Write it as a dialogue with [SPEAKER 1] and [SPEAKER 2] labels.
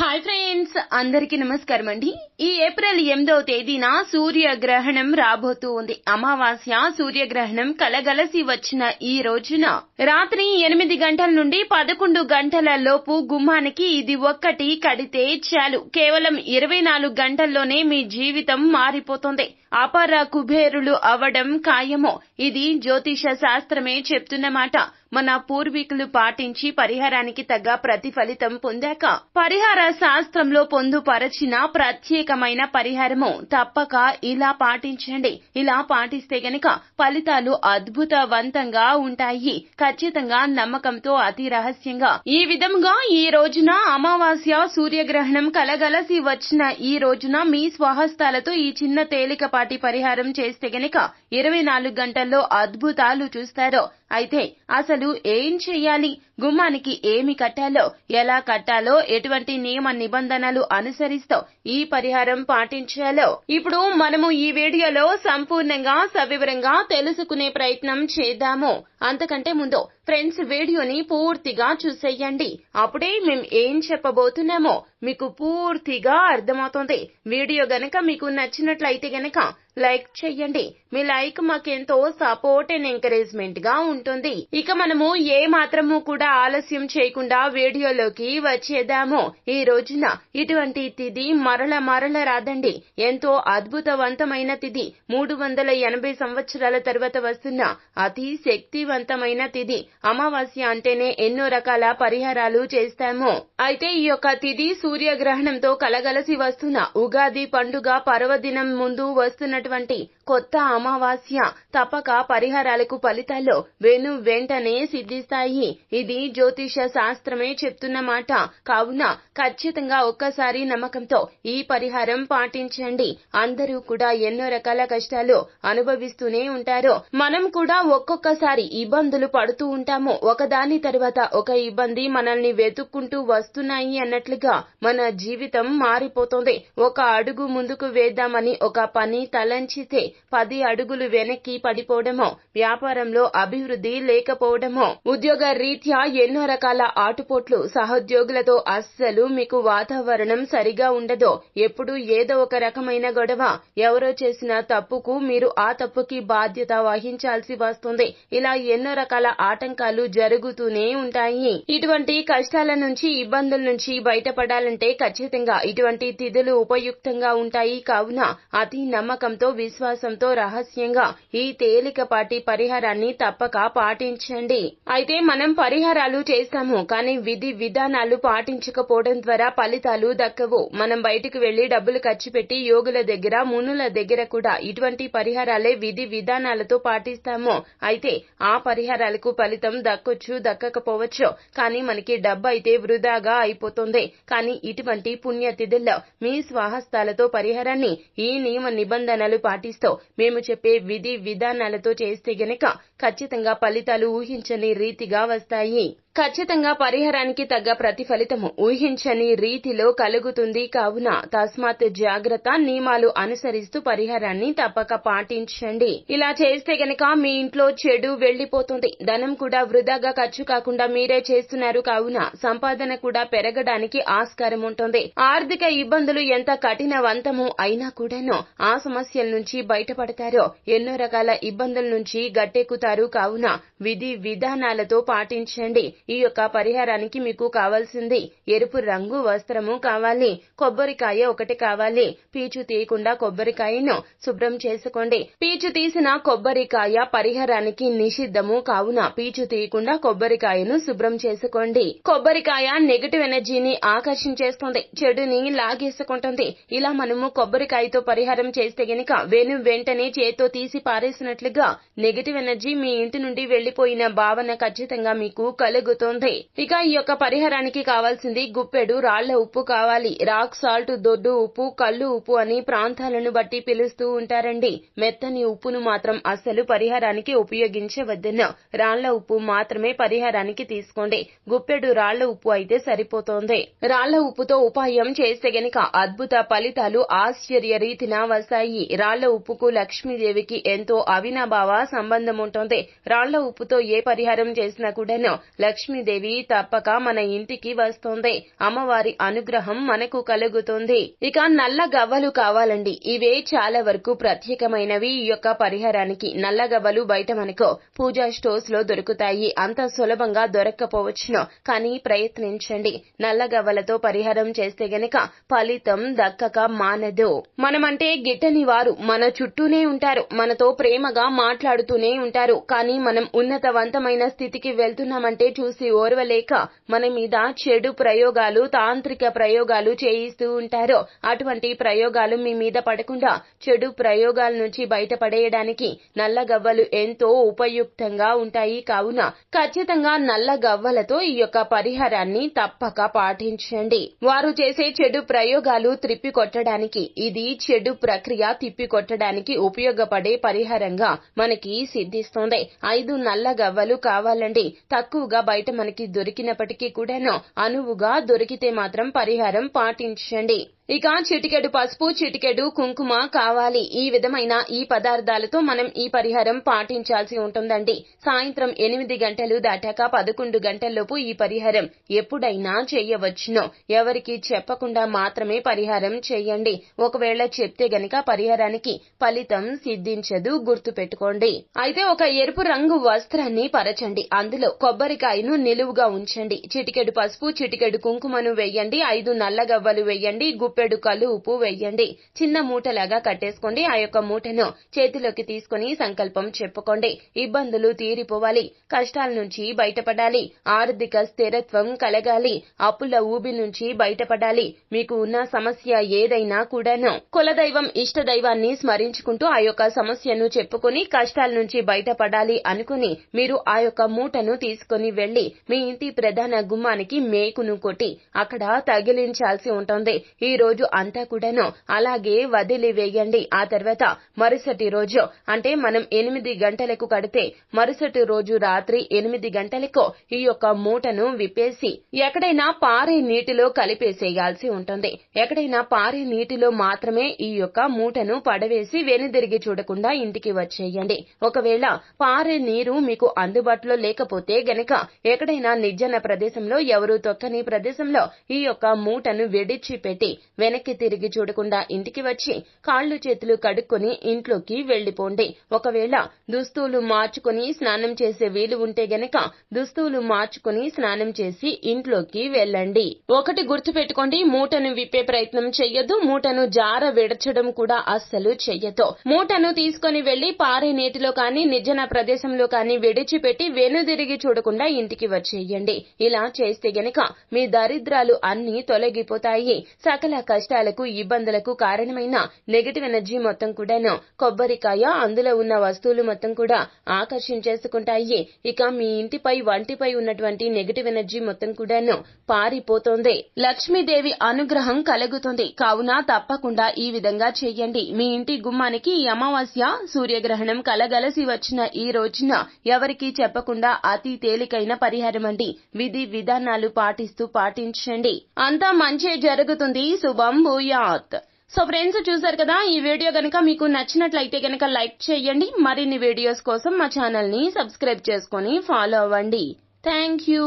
[SPEAKER 1] Hi friends అందరికి నమస్కారం అండి. ఈ ఏప్రిల్ ఎనిమిదవ తేదీన సూర్యగ్రహణం రాబోతూ ఉంది. అమావాస్య సూర్యగ్రహణం కలగలసి వచ్చిన ఈ రోజున రాత్రి ఎనిమిది గంటల నుండి పదకొండు గంటల లోపు గుమ్మానికి ఇది ఒక్కటి కడితే చాలు. కేవలం ఇరవై నాలుగు గంటల్లోనే మీ జీవితం మారిపోతుంది. అపార కుబేరులు అవడం ఖాయమో. ఇది జ్యోతిష శాస్త్రమే చెప్తున్నమాట. మన పూర్వీకులు పాటించి పరిహారానికి తగ్గ ప్రతిఫలితం పొందాక పరిహార శాస్త్రంలో పొందుపరచిన ప్రత్యేకమైన పరిహారము తప్పక ఇలా పాటించండి. ఇలా పాటిస్తే గనక ఫలితాలు అద్భుతవంతంగా ఉంటాయి. ఖచ్చితంగా నమ్మకంతో అతి రహస్యంగా. ఈ విధంగా ఈ రోజున అమావాస్య సూర్యగ్రహణం కలగలసి వచ్చిన ఈ రోజున మీ స్వహస్తాలతో ఈ చిన్న తేలికపాటి పరిహారం చేస్తే గనక ఇరవై నాలుగు గంటల్లో అద్భుతాలు చూస్తారు. అయితే అసలు ఏం చెయ్యాలి? గుమ్మానికి ఏమి కట్టాలో ఎలా కట్టాలో ఎటువంటి నియమ నిబంధనలు అనుసరిస్తూ ఈ పరిహారం పాటించాలో ఇప్పుడు మనము ఈ వీడియోలో సంపూర్ణంగా సవివరంగా తెలుసుకునే ప్రయత్నం చేద్దాము. అంతకంటే ముందు ఫ్రెండ్స్ వీడియోని పూర్తిగా చూసేయండి. అప్పుడే మేము ఏం చెప్పబోతున్నామో మీకు పూర్తిగా అర్థమవుతుంది. వీడియో గనక మీకు నచ్చినట్లయితే గనక లైక్ చెయ్యండి మీ లైక్ మాకెంతో సపోర్ట్ అండ్ ఎంకరేజ్మెంట్గా ఉంటుంది. ఇక మనము ఏ మాత్రము కూడా ఆలస్యం చేయకుండా వీడియోలోకి వచ్చేద్దాము. ఈ రోజున ఇటువంటి తిథి మరల మరల రాదండి. ఎంతో అద్భుతవంతమైన తిథి మూడు వందల ఎనభై సంవత్సరాల తర్వాత వస్తున్న అతి శక్తివంతమైన తిథి అమావాస్య అంటేనే ఎన్నో రకాల పరిహారాలు చేస్తాము. అయితే ఈ యొక్క తిథి సూర్యగ్రహణంతో కలగలసి వస్తున్న ఉగాది పండుగ పర్వదినం ముందు వస్తున్నటువంటి కొత్త అమావాస్య తప్పక పరిహారాలకు ఫలితాల్లో వెను వెంటనే సిద్ధిస్తాయి. ఇది జ్యోతిష శాస్త్రమే చెప్తున్న మాట కావున ఖచ్చితంగా ఒక్కసారి నమ్మకంతో ఈ పరిహారం పాటించండి. అందరూ కూడా ఎన్నో రకాల కష్టాలు అనుభవిస్తూనే ఉంటారు. మనం కూడా ఒక్కొక్కసారి ఇబ్బందులు పడుతూ ఉంటాము. ఒకదాని తర్వాత ఒక ఇబ్బంది మనల్ని వెతుక్కుంటూ వస్తున్నాయి అన్నట్లుగా మన జీవితం మారిపోతుంది. ఒక అడుగు ముందుకు వేద్దామని ఒక పని తలంచితే పది అడుగులు వెనక్కి పడిపోవడమో వ్యాపారంలో అభివృద్ధి లేకపోవడమో ఉద్యోగ రీత్యా ఎన్నో రకాల ఆటుపోట్లు సహోద్యోగులతో అస్సలు మీకు వాతావరణం సరిగా ఉండదో ఎప్పుడు ఏదో ఒక రకమైన గొడవ ఎవరో చేసిన తప్పుకు మీరు ఆ తప్పుకి బాధ్యత వహించాల్సి వస్తుంది. ఇలా ఎన్నో రకాల ఆటంకాలు జరుగుతూనే ఉంటాయి. ఇటువంటి కష్టాల నుంచి ఇబ్బందుల నుంచి బయటపడాలంటే ఖచ్చితంగా ఇటువంటి తిథులు ఉపయుక్తంగా ఉంటాయి. కావున అతి నమ్మకంతో విశ్వాసం విశ్వాసంతో రహస్యంగా ఈ తేలికపాటి పరిహారాన్ని తప్పక పాటించండి. అయితే మనం పరిహారాలు చేస్తాము కానీ విధి విధానాలు పాటించకపోవడం ద్వారా ఫలితాలు దక్కవు. మనం బయటకు వెళ్ళి డబ్బులు ఖర్చు పెట్టి యోగుల దగ్గర మునుల దగ్గర కూడా ఇటువంటి పరిహారాలే విధి విధానాలతో పాటిస్తాము. అయితే ఆ పరిహారాలకు ఫలితం దక్కొచ్చు దక్కకపోవచ్చు. కానీ మనకి డబ్బు అయితే వృధాగా అయిపోతుంది. కానీ ఇటువంటి పుణ్యతిథుల్లో మీ స్వాహస్తాలతో పరిహారాన్ని ఈ నియమ నిబంధనలు పాటిస్తూ మేము చెప్పే విధి విధానాలతో చేస్తే గనక ఖచ్చితంగా ఫలితాలు ఊహించని రీతిగా వస్తాయి. ఖచ్చితంగా పరిహారానికి తగ్గ ప్రతిఫలితము ఊహించని రీతిలో కలుగుతుంది. కావున తస్మాత్ జాగ్రత్త నియమాలు అనుసరిస్తూ పరిహారాన్ని తప్పక పాటించండి. ఇలా చేస్తే గనక మీ ఇంట్లో చెడు వెళ్ళిపోతుంది ధనం కూడా వృధాగా ఖర్చు కాకుండా మీరే చేస్తున్నారు. కావున సంపాదన కూడా పెరగడానికి ఆస్కారం ఉంటుంది. ఆర్థిక ఇబ్బందులు ఎంత కఠినవంతము అయినా కూడాను ఆ సమస్యల నుంచి బయటపడతారో. ఎన్నో రకాల ఇబ్బందుల నుంచి గట్టెక్కుతారు. కావున విధి విధానాలతో పాటించండి. ఈ యొక్క పరిహారానికి మీకు కావాల్సింది ఎరుపు రంగు వస్త్రము కావాలి. కొబ్బరికాయ ఒకటి కావాలి. పీచు తీయకుండా కొబ్బరికాయను శుభ్రం చేసుకోండి. పీచు తీసిన కొబ్బరికాయ పరిహారానికి నిషిద్ధము కావున పీచు తీయకుండా కొబ్బరికాయను శుభ్రం చేసుకోండి. కొబ్బరికాయ నెగటివ్ ఎనర్జీని ఆకర్షించేస్తుంది. చెడుని లాగేసుకుంటుంది. ఇలా మనము కొబ్బరికాయతో పరిహారం చేస్తే గనక వెను వెంటనే చేతో తీసి పారేసినట్లుగా నెగటివ్ ఎనర్జీ మీ ఇంటి నుండి వెళ్ళిపోయిన భావన ఖచ్చితంగా మీకు కలుగుతుంది ఇక ఈ యొక్క పరిహారానికి కావాల్సింది గుప్పెడు రాళ్ళ ఉప్పు కావాలి. రాక్ సాల్ట్ దొడ్డు ఉప్పు కళ్ళు ఉప్పు అని ప్రాంతాలను బట్టి పిలుస్తూ ఉంటారండి. మెత్తని ఉప్పును మాత్రం అస్సలు పరిహారానికి ఉపయోగించవద్దన్న రాళ్ళ ఉప్పు మాత్రమే పరిహారానికి తీసుకోండి. గుప్పెడు రాళ్ళ ఉప్పు అయితే సరిపోతోంది. రాళ్ళ ఉప్పుతో ఉపాయం చేస్తే గనక అద్భుత ఫలితాలు ఆశ్చర్య రీతిన వస్తాయి. రాళ్ళ ఉప్పుకు లక్ష్మీదేవికి ఎంతో అవినాభావ సంబంధం ఉంటుంది రాళ్ళ ఉప్పుతో ఏ పరిహారం చేసినా కూడాను లక్ష్మీ లక్ష్మీదేవి తప్పక మన ఇంటికి వస్తుంది. అమ్మవారి అనుగ్రహం మనకు కలుగుతుంది. ఇక నల్ల గవ్వలు కావాలండి. ఇవే చాలా వరకు ప్రత్యేకమైనవి. ఈ యొక్క పరిహారానికి నల్ల గవ్వలు బయట మనకు పూజా స్టోర్స్లో దొరుకుతాయి. అంత సులభంగా దొరక్కపోవచ్చును. కానీ ప్రయత్నించండి. నల్ల గవ్వలతో పరిహారం చేస్తే గనక ఫలితం దక్కక మానదు. మనమంటే గిట్టని వారు. మన చుట్టూనే ఉంటారు. మనతో ప్రేమగా మాట్లాడుతూనే ఉంటారు. కానీ మనం ఉన్నతవంతమైన స్థితికి వెళ్తున్నామంటే చూసి ఓర్వలేక మన మీద చెడు ప్రయోగాలు తాంత్రిక ప్రయోగాలు చేయిస్తూ ఉంటారు అటువంటి ప్రయోగాలు మీ మీద పడకుండా చెడు ప్రయోగాల నుంచి బయటపడేయడానికి నల్లగవ్వలు ఎంతో ఉపయుక్తంగా ఉంటాయి కావున ఖచ్చితంగా నల్లగవ్వలతో ఈ యొక్క పరిహారాన్ని తప్పక పాటించండి. వారు చేసే చెడు ప్రయోగాలు త్రిప్పి కొట్టడానికి ఇది చెడు ప్రక్రియ తిప్పి కొట్టడానికి ఉపయోగపడే పరిహారంగా మనకి సిద్ధిస్తోంది. ఐదు నల్లగవ్వలు కావాలండి. తక్కువగా బయట మనకి దొరికినప్పటికీ కూడాను అనువుగా దొరికితే మాత్రం పరిహారం పాటించండి. ఇక చిటికెడు పసుపు చిటికెడు కుంకుమ కావాలి. ఈ విధమైన ఈ పదార్థాలతో మనం ఈ పరిహారం పాటించాల్సి ఉంటుందండి. సాయంత్రం ఎనిమిది గంటలు దాటాక పదకొండు గంటల్లోపు ఈ పరిహారం ఎప్పుడైనా చేయవచ్చును. ఎవరికి చెప్పకుండా మాత్రమే పరిహారం చేయండి. ఒకవేళ చెప్తే గనక పరిహారానికి ఫలితం సిద్ధించదు గుర్తు పెట్టుకోండి అయితే ఒక ఎరుపు రంగు వస్త్రాన్ని పరచండి. అందులో కొబ్బరికాయను నిలువుగా ఉంచండి. చిటికెడు పసుపు చిటికెడు కుంకుమను వేయండి. ఐదు నల్లగవ్వలు వేయండి. వెయ్యండి గుప్పెడు కళ్ళు ఉప్పు వెయ్యండి. చిన్న మూటలాగా కట్టేసుకోండి. ఆ యొక్క మూటను చేతిలోకి తీసుకుని సంకల్పం చెప్పుకోండి. ఇబ్బందులు తీరిపోవాలి. కష్టాల నుంచి బయటపడాలి. ఆర్థిక స్థిరత్వం కలగాలి. అప్పుల ఊబి నుంచి బయటపడాలి. మీకు ఉన్న సమస్య ఏదైనా కూడాను కులదైవం ఇష్ట దైవాన్ని స్మరించుకుంటూ ఆ యొక్క సమస్యను చెప్పుకొని కష్టాల నుంచి బయటపడాలి అనుకుని మీరు ఆ యొక్క మూటను తీసుకుని వెళ్ళి మీ ఇంటి ప్రధాన గుమ్మానికి మేకును కొట్టి అక్కడ తగిలించాల్సి ఉంటుంది. ఈ రోజు అంతా కూడాను అలాగే వదిలివేయండి ఆ తర్వాత మరుసటి రోజు అంటే మనం ఎనిమిది గంటలకు కడితే మరుసటి రోజు రాత్రి ఎనిమిది గంటలకు ఈ యొక్క మూటను విప్పేసి ఎక్కడైనా పారే నీటిలో కలిపేసేయాల్సి ఉంటుంది. ఎక్కడైనా పారే నీటిలో మాత్రమే ఈ యొక్క మూటను పడవేసి వెనుదిరిగి చూడకుండా ఇంటికి వచ్చేయండి. ఒకవేళ పారే నీరు మీకు అందుబాటులో లేకపోతే గనక ఎక్కడైనా నిర్జన ప్రదేశంలో ఎవరు తొక్కని ప్రదేశంలో ఈ యొక్క మూటను విడిచిపెట్టి వెనక్కి తిరిగి చూడకుండా ఇంటికి వచ్చి కాళ్ళు చేతులు కడుక్కొని ఇంట్లోకి వెళ్ళిపోండి ఒకవేళ దుస్తులు మార్చుకొని స్నానం చేసే వీలు ఉంటే గనక దుస్తులు మార్చుకొని స్నానం చేసి ఇంట్లోకి వెళ్ళండి. ఒకటి గుర్తుపెట్టుకోండి మూటను విప్పే ప్రయత్నం చెయ్యొద్దు మూటను జార విడచడం కూడా అస్సలు చెయ్యదు మూటను తీసుకొని వెళ్ళి పారే నీటిలో కానీ నిర్జన ప్రదేశంలో కానీ విడిచిపెట్టి వెనుదిరిగి చూడకుండా ఇంటికి వచ్చేయండి. ఇలా చేస్తే గనక మీ దరిద్రాలు అన్ని తొలగిపోతాయి. సకల కష్టాలకు ఇబ్బందులకు కారణమైన నెగటివ్ ఎనర్జీ మొత్తం కూడాను కొబ్బరికాయ అందులో ఉన్న వస్తువులు మొత్తం కూడా ఆకర్షించేసుకుంటాయి. ఇక మీ ఇంటిపై వంటిపై ఉన్నటువంటి నెగటివ్ ఎనర్జీ మొత్తం కూడాను పారిపోతోంది. లక్ష్మీదేవి అనుగ్రహం కలుగుతుంది. కావున తప్పకుండా ఈ విధంగా చేయండి. మీ ఇంటి గుమ్మానికి ఈ అమావాస్య సూర్యగ్రహణం కలగలసి వచ్చిన ఈ రోజున ఎవరికీ చెప్పకుండా అతి తేలికైన పరిహారం అండి. విధి విధానాలు పాటిస్తూ పాటించండి. అంతా మంచి జరుగుతుంది. శుభ భూయాత్ సో ఫ్రెండ్స్ చూసారు కదా ఈ వీడియో గనక మీకు నచ్చినట్లయితే గనక లైక్ చేయండి. మరిన్ని వీడియోస్ కోసం మా ఛానల్ని సబ్స్క్రైబ్ చేసుకొని ఫాలో అవ్వండి. Thank you.